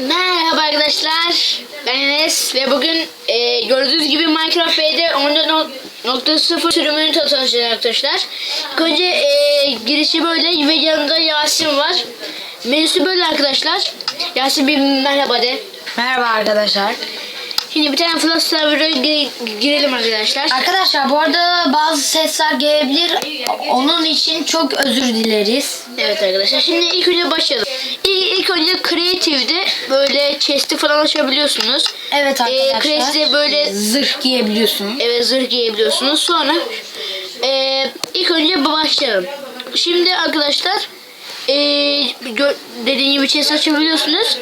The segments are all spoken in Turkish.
Merhaba arkadaşlar. Ben Enes ve bugün e, gördüğünüz gibi Minecraft B'de 14.0 sürümünü tanıtacağız arkadaşlar. Önce e, girişi böyle ve yanında Yasin var. Menüsü böyle arkadaşlar. Yasin bir merhaba de. Merhaba arkadaşlar. Şimdi bir tane Flash server'a gi- girelim arkadaşlar. Arkadaşlar bu arada bazı sesler gelebilir. Onun için çok özür dileriz. Evet arkadaşlar. Şimdi ilk önce başlayalım. İlk, ilk önce Creative'de böyle chest'i falan açabiliyorsunuz. Evet Ee, arkadaşlar. Creative'de böyle zırh giyebiliyorsun. Evet zırh giyebiliyorsunuz. Sonra eee, ilk önce başlayalım. Şimdi arkadaşlar gö- dediğim gibi chest açabiliyorsunuz.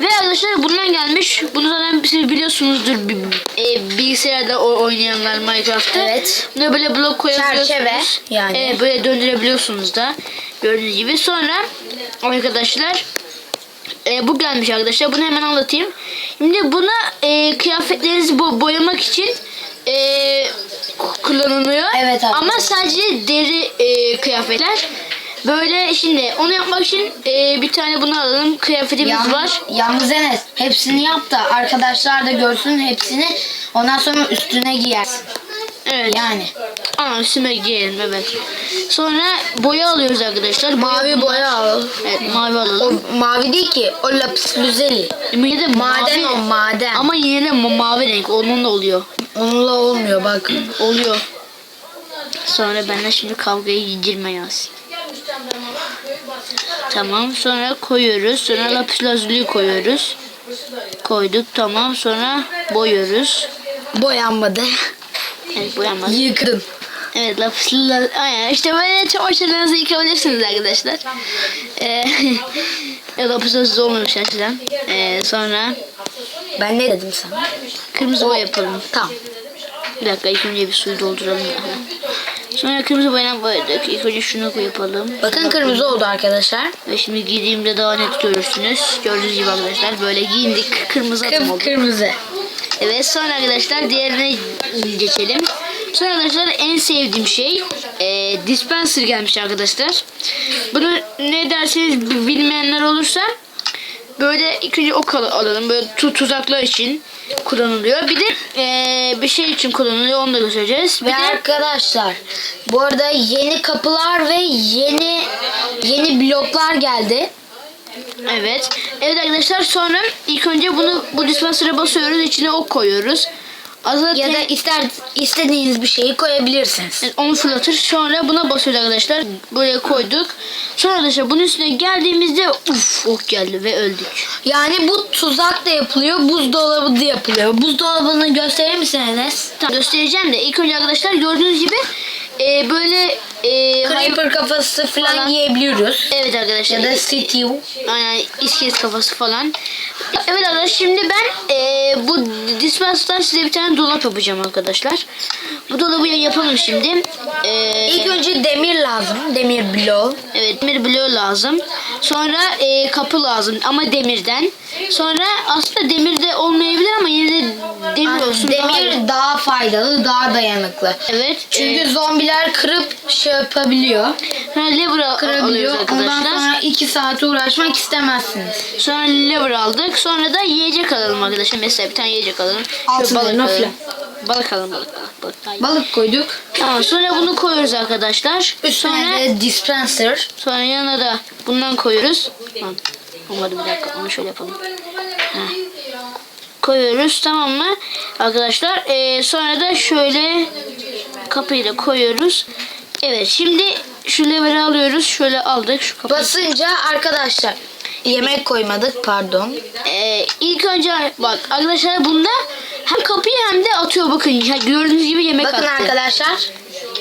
Ve arkadaşlar bundan gelmiş. Bunu zaten siz biliyorsunuzdur bi- eee, bilgisayarda o- oynayanlar Minecraft'ta. Evet. Buna böyle blok koyabiliyorsunuz. Çerçeve yani. Evet böyle döndürebiliyorsunuz da. Gördüğünüz gibi. Sonra arkadaşlar e, bu gelmiş arkadaşlar. Bunu hemen anlatayım. Şimdi buna e, kıyafetlerinizi bo- boyamak için e, ku- kullanılıyor. Evet arkadaşlar. Ama sadece deri e, kıyafetler. Böyle şimdi onu yapmak için e, bir tane bunu alalım. Kıyafetimiz Yalnız, var. yalnız Enes hepsini yap da arkadaşlar da görsün hepsini. Ondan sonra üstüne giyersin. Evet. Yani. Aa, üstüme giyelim evet. Sonra boya alıyoruz arkadaşlar. Mavi boya al. Evet mavi alalım. mavi değil ki. O lapis lazuli. Yine de Maden mavi. o maden. Ama yine de ma- mavi renk. Onun da oluyor. Onunla olmuyor bak. Oluyor. Sonra benden şimdi kavgayı girme Yasin. Tamam sonra koyuyoruz. Sonra lapis lazuli koyuyoruz. Koyduk tamam sonra boyuyoruz. Boyanmadı. Evet boyanmadı. Yıkadın. Evet lapis lazuli. İşte böyle çamaşırlarınızı yıkabilirsiniz arkadaşlar. Ee, lapis lazuli olmamış açıdan. Ee, sonra Ben ne dedim sana? kırmızı boya yapalım. Tamam. Bir dakika ilk önce bir suyu dolduralım. Sonra kırmızı boyadan boyadık. İlk önce şunu yapalım. Bakın kırmızı oldu arkadaşlar. Ve şimdi giydiğimde daha net görürsünüz. Gördüğünüz gibi arkadaşlar böyle giyindik. Kırmızı atom oldu. Kırmızı. Evet sonra arkadaşlar diğerine geçelim. Sonra arkadaşlar en sevdiğim şey e, dispenser gelmiş arkadaşlar. Bunu ne derseniz bi- bilmeyenler olursa böyle ilk önce ok al- alalım. Böyle tu tuzaklar için kullanılıyor. Bir de e, bir şey için kullanılıyor. Onu da göstereceğiz. Bir Ve de arkadaşlar bu arada yeni kapılar ve yeni yeni bloklar geldi. Evet. Evet arkadaşlar sonra ilk önce bunu bu dispenser'a basıyoruz. içine ok koyuyoruz. Aslında Ya da te- ister istediğiniz bir şeyi koyabilirsiniz. Evet, onu fırlatır. Sonra buna basıyoruz arkadaşlar. Buraya koyduk. Sonra arkadaşlar bunun üstüne geldiğimizde uf ok geldi ve öldük. Yani bu tuzak da yapılıyor, buzdolabı da yapılıyor. Buzdolabını gösterir misin Enes? Tamam göstereceğim de ilk önce arkadaşlar gördüğünüz gibi e, böyle e, Creeper kafası falan Falan. yiyebiliyoruz. Evet arkadaşlar. Ya da stew. Aynen iskelet kafası falan. Evet arkadaşlar şimdi ben e, bu dispenser'dan size bir tane dolap yapacağım arkadaşlar. Bu dolabı yapalım şimdi. E, İlk önce demir lazım. Demir bloğu. Evet demir bloğu lazım. Sonra e, kapı lazım ama demirden. Sonra aslında demirde olmayabilir ama yine de demir olsun. daha. Demir daha faydalı, daha dayanıklı. Evet. Çünkü e, zombiler kırıp şey yapabiliyor. sonra lever Kırabiliyor. Ondan sonra iki saate uğraşmak istemezsiniz. Sonra lever aldık. Sonra da yiyecek alalım arkadaşlar. Mesela bir tane yiyecek alalım. Altın balık alalım. Balık alalım balık balık. balık. Koyduk. Tamam sonra bunu koyuyoruz arkadaşlar. Üstüne Sonra de dispenser. sonra yanına da bundan koyuyoruz. Tamam. Olmadı bir dakika onu şöyle yapalım. Heh. Koyuyoruz tamam mı arkadaşlar? Ee, sonra da şöyle kapıyı da koyuyoruz. Evet şimdi şu leveri alıyoruz. Şöyle aldık şu kapıyı. Basınca arkadaşlar yemek koymadık pardon. Ee, ilk önce bak arkadaşlar bunda hem kapıyı hem de atıyor bakın. Ya, gördüğünüz gibi yemek Bakın attı. arkadaşlar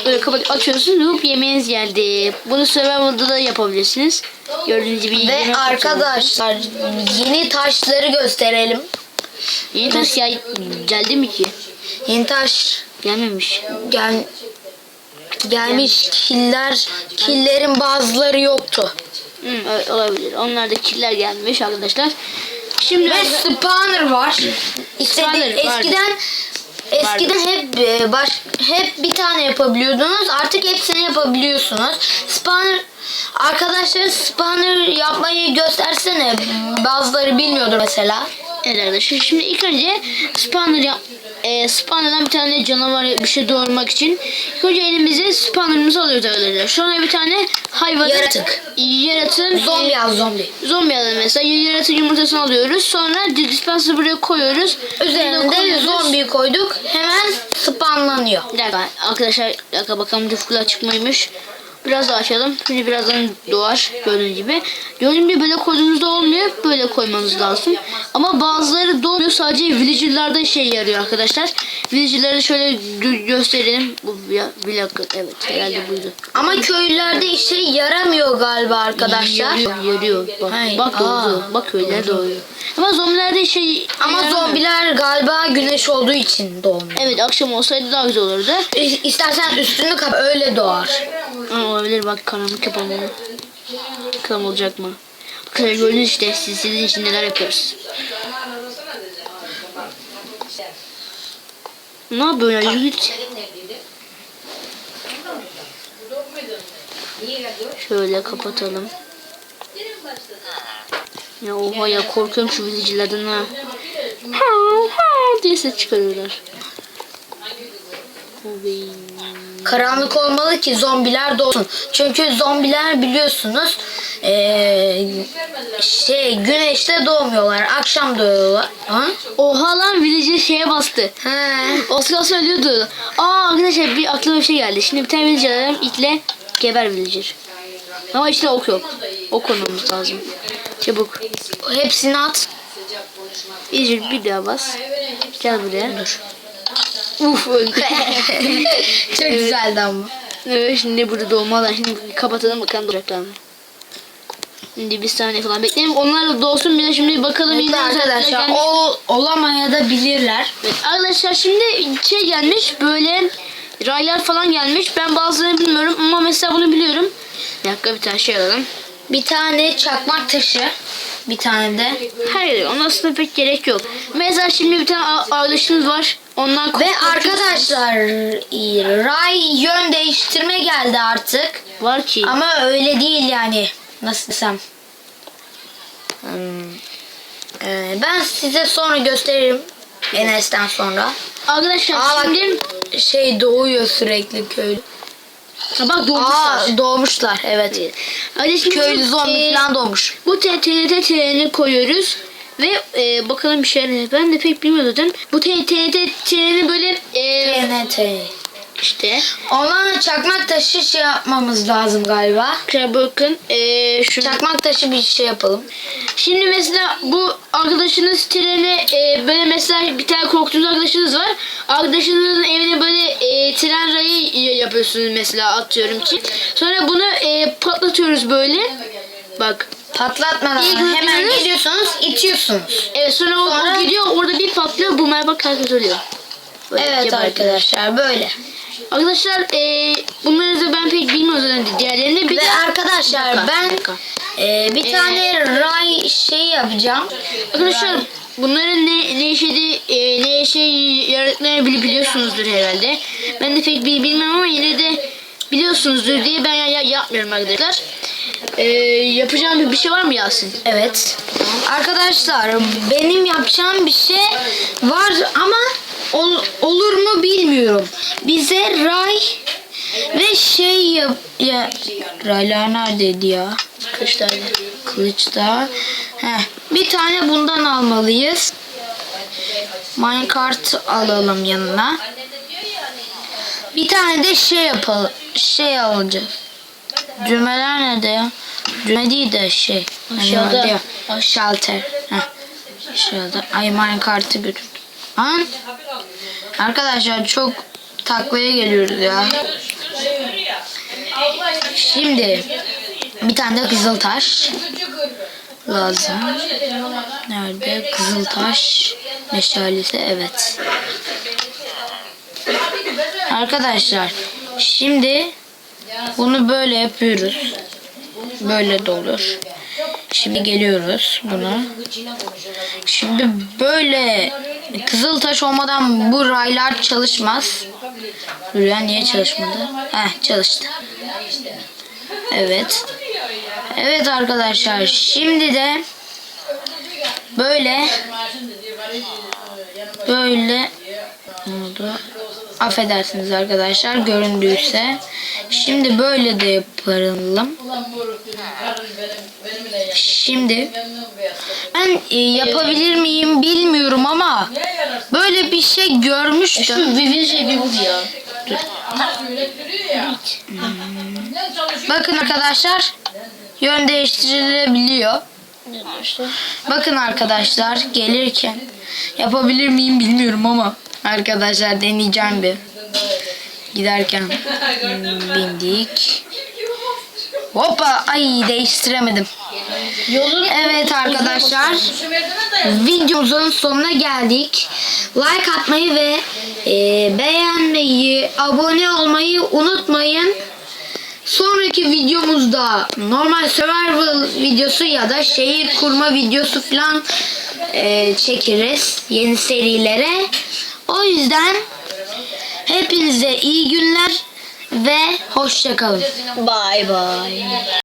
Böyle kapıyı açıyorsunuz hop yemeğiniz geldi. Bunu survival'da da yapabilirsiniz. Gördüğünüz gibi ve arkadaşlar yeni taşları gösterelim. Yeni taş ya, geldi mi ki? Yeni taş Gelmemiş. gel gelmiş killer killerin bazıları yoktu. Hı, evet, olabilir. Onlar da killer gelmiş arkadaşlar. Şimdi Ve spawner var. İstedi, Spawner var. eskiden Eskiden hep e, baş hep bir tane yapabiliyordunuz. Artık hepsini yapabiliyorsunuz. Spawner arkadaşlar spawner yapmayı göstersene. Bazıları bilmiyordur mesela. Evet arkadaşlar şimdi ilk önce spawner e, spawner'dan bir tane canavar bir şey doğurmak için ilk önce elimize spawner'ımızı alıyoruz arkadaşlar. Sonra bir tane hayvan Yaratık. yaratın Zombi yaz zombi. zombi alalım mesela yaratın yumurtasını alıyoruz. Sonra dispenser buraya koyuyoruz. Üzerine de koyuyoruz. zombiyi koyduk. Hemen spawnlanıyor. Bir dakika arkadaşlar bir dakika bakalım rıfkılar çıkmaymış. Biraz daha açalım. Şimdi birazdan doğar gördüğünüz gibi. Gördüğünüz gibi böyle koyduğunuzda olmuyor. Böyle koymanız lazım. Ama bazıları doğmuyor. Sadece villager'larda işe yarıyor arkadaşlar. Villager'ları şöyle gö- gösterelim. Bu village evet herhalde buydu. Ama köylerde işe yaramıyor galiba arkadaşlar. Yarıyor, yarıyor. Bak, Hayır. bak. Bak köyler doğuyor. Ama zombilerde şey Ama yaramıyor. zombiler galiba güneş olduğu için doğmuyor. Evet akşam olsaydı daha güzel olurdu. İ- İstersen üstünü kap öyle doğar. Ama olabilir bak karanlık yapalım onu. Bakalım olacak mı? Bakın gördünüz işte siz, sizin için neler yapıyoruz. Ne yapıyorsun ya Judith? Şöyle kapatalım. Ya oha ya korkuyorum şu villagер'lardan ha. Ha ha diye ses çıkarıyorlar. Oy. Karanlık olmalı ki zombiler doğsun. Çünkü zombiler biliyorsunuz eee, şey güneşte doğmuyorlar. Akşam doğuyorlar. Ha? Oha lan villager şeye bastı. He. Oscar söylüyordu. Aa arkadaşlar bir aklıma bir şey geldi. Şimdi bir tane villager alalım. itle geber villager. Ama işte ok yok. Ok koymamız lazım. Çabuk. Hepsini at. Villager bir daha bas. Gel buraya. Dur. Uf öldü. Çok güzeldi ama. evet şimdi burada doğmalar. Şimdi kapatalım bakalım doğacaklar mı? Şimdi bir saniye falan bekleyelim. Onlar da doğsun bir de şimdi bakalım. yine arkadaşlar ol, olamaya da bilirler. Evet, arkadaşlar şimdi şey gelmiş böyle raylar falan gelmiş. Ben bazılarını bilmiyorum ama mesela bunu biliyorum. Bir dakika bir tane şey alalım. Bir tane çakmak taşı. Bir tane de. Hayır ona aslında pek gerek yok. Mesela şimdi bir tane a- arkadaşımız var. Ondan Ve arkadaşlar ray yön değiştirme geldi artık. var ki. Ama öyle değil yani. Nasıl desem. Hmm, ee, ben size sonra gösteririm. Enes'ten sonra. Arkadaşlar Aa bak şimdi şey doğuyor sürekli köylü. Ha, bak doğmuşlar. Aa doğmuşlar evet. Hadi şimdi Köylü zombi e, falan doğmuş. Bu TNT treni koyuyoruz. Ve e, bakalım bir şey ben de pek bilmiyordum. zaten. Bu T- TNT treni böyle e, TNT. işte Ona çakmak taşı şey yapmamız lazım galiba. Arkadaşlar bakın e, şunu Çakmak taşı bir şey yapalım. Şimdi mesela bu arkadaşınız trene e, böyle mesela bir tane korktuğunuz arkadaşınız var. Arkadaşınızın evine böyle e, tren rayı yapıyorsunuz mesela atıyorum ki. Sonra bunu e, patlatıyoruz böyle. Bak. Patlatmadan İlk hemen geliyorsunuz, itiyorsunuz. Evet sonra, o- o, Sonra- gidiyor orada bir patlıyor bu merhaba herkes ölüyor. Böyle Evet gebertiyor. arkadaşlar böyle. Arkadaşlar e, bunları da ben pek bilmiyorum zaten diğerlerini. Bir Ve arkadaşlar dakika, ben dakika. e, bir tane ray şey yapacağım. Arkadaşlar bunların ne ne işe e, ne işe yaradıklarını bili- biliyorsunuzdur herhalde. Ben de pek bil- bilmem ama yine de biliyorsunuzdur diye ben ya, ya- yapmıyorum arkadaşlar. E, yapacağım bir, şey var mı Yasin? Evet. Arkadaşlar benim yapacağım bir şey var ama ol- olur mu bilmiyorum. Bize ray ve şey yap ya raylar neredeydi ya? Kışlarda. Kılıçta. Heh, bir tane bundan almalıyız. Minecart alalım yanına. Bir tane de şey yapalım. Şey alacağız. Düğmeler nerede ya? Düğme değil de şey. Hani Aşağıda. ya, Shelter. Heh. Aşağıda. Ay minecart'ı götürdüm. An. Arkadaşlar çok taklaya geliyoruz ya. Şimdi bir tane de kızıltaş lazım. Nerede? Kızıltaş meşalesi evet. Arkadaşlar şimdi bunu böyle yapıyoruz. Böyle de olur. Şimdi geliyoruz buna. Şimdi böyle kızıl taş olmadan bu raylar çalışmaz. Rüya niye çalışmadı? Heh çalıştı. Evet. Evet arkadaşlar şimdi de böyle böyle oldu? Affedersiniz arkadaşlar göründüyse. Şimdi böyle de yapalım. Şimdi ben e, yapabilir miyim bilmiyorum ama böyle bir şey görmüştüm. Şu şey bir vur ya. Bakın arkadaşlar yön değiştirilebiliyor. Bakın arkadaşlar gelirken yapabilir miyim bilmiyorum ama arkadaşlar deneyeceğim bir. Giderken bindik. Hoppa ay değiştiremedim. Yolun Evet arkadaşlar videomuzun sonuna geldik. Like atmayı ve e, beğenmeyi, abone olmayı unutmayın. Sonraki videomuzda normal survival videosu ya da şehir kurma videosu falan e, çekeriz yeni serilere. O yüzden hepinize iyi günler ve hoşçakalın. Bye bye.